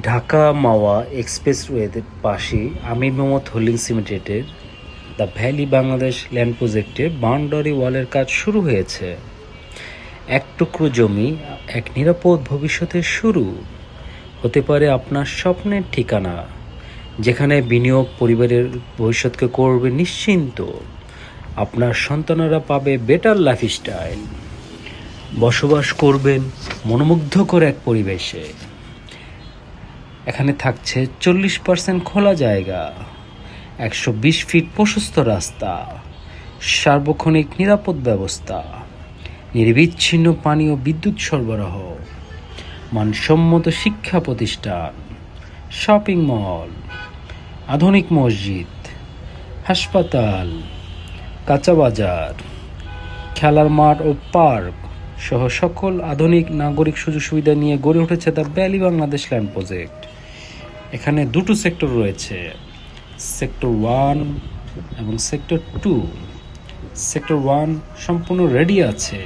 ঢাকা মাওয়া এক্সপ্রেসওয়ের পাশে আমির মোহাম্মদ হোল্ডিংস লিমিটেডের দ্য ভ্যালি বাংলাদেশ ল্যান্ড প্রজেক্টে বাউন্ডারি ওয়ালের কাজ শুরু হয়েছে। এক টুকরো জমি, এক নিরাপদ ভবিষ্যতের শুরু। হতে পারে আপনার স্বপ্নের ঠিকানা, যেখানে বিনিয়োগ পরিবারের ভবিষ্যৎকে করবে নিশ্চিন্ত। আপনার সন্তানেরা পাবে বেটার লাইফস্টাইল বসবাস করবেন মনোমুগ্ধকর এক পরিবেশে। এখানে থাকছে চল্লিশ পার্সেন্ট খোলা জায়গা, একশো বিশ ফিট প্রশস্ত রাস্তা, সার্বক্ষণিক নিরাপদ ব্যবস্থা, নির্বিচ্ছিন্ন পানি ও বিদ্যুৎ সরবরাহ, মানসম্মত শিক্ষা প্রতিষ্ঠান, শপিং মল, আধুনিক মসজিদ, হাসপাতাল, কাঁচা বাজার, খেলার মাঠ ও পার্ক সহ সকল আধুনিক নাগরিক সুযোগ সুবিধা নিয়ে গড়ে উঠেছে the valley Bangladesh land project. এখানে দুটো সেক্টর রয়েছে। সেক্টর ওয়ান এবং সেক্টর টু। সেক্টর ওয়ান সম্পূর্ণ রেডি আছে।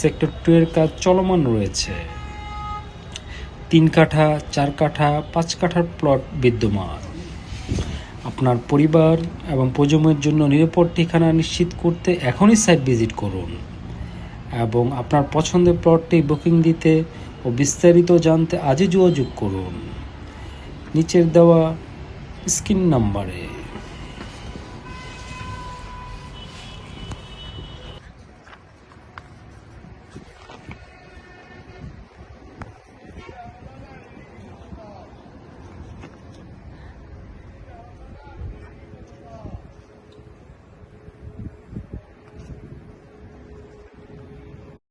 সেক্টর টু এর কাজ চলমান রয়েছে। তিন কাঠা, চার কাঠা, পাঁচ কাঠার প্লট বিদ্যমান। আপনার পরিবার এবং প্রজন্মের জন্য নিরাপদ ঠিকানা নিশ্চিত করতে এখনই সাইট ভিজিট করুন এবং আপনার পছন্দের প্লটটি বুকিং দিতে ও বিস্তারিত জানতে আজই যোগাযোগ করুন। নিচের দেওয়া স্ক্রিন নাম্বারে।